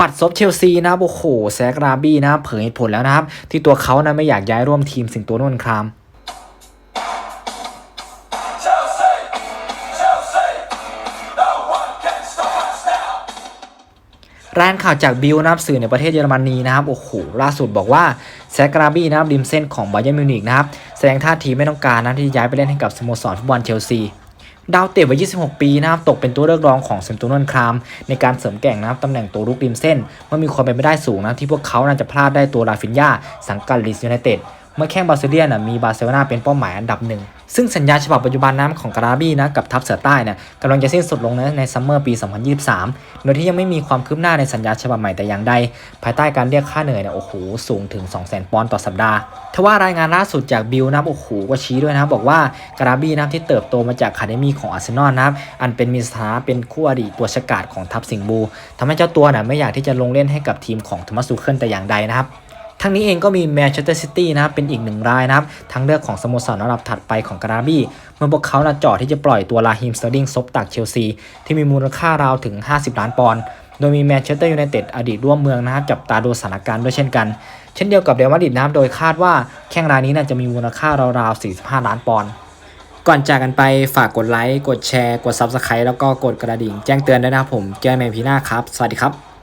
ปัดซบเชลซีนะครับโอ้โหแซกราบี้นะครับเผยเหตุผลแล้วนะครับ ที่ตัวเขานะไม่อยากย้ายร่วมทีมสิงโตนวลครามรายงานข่าวจากบิลนะครับสื่อในประเทศเยอรมนีนะครับโอ้โหล่าสุดบอกว่าแซกราบี้นะครับริมเส้นของบาเยร์มิวนิกนะครับแสดงท่าทีไม่ต้องการนะที่ย้ายไปเล่นให้กับสโมสรฟุตบอลเชลซี ดาวเตะวัย 26 ปีนะครับตกเป็นตัวเลือกรองของเซนตูนนคราม ในการเสริมแก่งนะครับตำแหน่งตัวรุกริมเส้นเมื่อมีความเป็นไปได้สูงนะที่พวกเขาน่าจะพลาดได้ตัวลาฟินยาสังกัดลีสยูไนเต็ด เมื่อแข่งบาร์เซเลียนะมีบาร์เซโลนาเป็นเป้าหมายอันดับหนึ่ง ซึ่งสัญญาฉบับปัจจุบันน้ำของการาบี้นะกับทัพเสือใต้เนี่ยกำลังจะสิ้นสุดลงนะในซัมเมอร์ปี 2023 โดยที่ยังไม่มีความคืบหน้าในสัญญาฉบับใหม่แต่อย่างใด ภายใต้การเรียกค่าเหนื่อยเนี่ยโอ้โหสูงถึง 200,000 ปอนด์ต่อสัปดาห์ทว่ารายงานล่าสุดจากบิลนะโอ้โหก็ชี้ด้วยนะครับบอกว่าการาบี้นะที่เติบโตมาจากคาเดมีของอาร์เซนอลนะครับอันเป็นมีสถานะเป็นคู่อดีตตัวฉกาจของทัพสิงห์บูทำให้เจ้าตัวนะไม่อยากที่จะลงเล่นให้กับทีมของทมัสซูเคิลแต่อย่างใดนะครับ ทั้งนี้เองก็มีแมนเชสเตอร์ซิตี้นะครับเป็นอีกหนึ่งรายนะครับทางเลือกของสโมสรระดับถัดไปของการาบี้ เมื่อพวกเขานะจอดที่จะปล่อยตัวลาฮิมสเตอร์ลิงซบตักเชลซี ที่มีมูลค่าราวถึง 50 ล้านปอนด์โดยมีแมนเชสเตอร์ยูไนเต็ดอดีตร่วมเมืองนะครับจับตาดูสถานการณ์ด้วยเช่นกัน เช่นเดียวกับเรอัลมาดริดนะครับโดยคาดว่าแข่งรายนี้น่าจะมีมูลค่าราวๆ 45 ล้านปอนด์ก่อนจากกันไปฝากกดไลค์กดแชร์ กด Subscribe แล้วก็กดกระดิ่งแจ้งเตือนด้วยนะครับผมเจอกันใหม่พีหน้าครับ สวัสดีครับ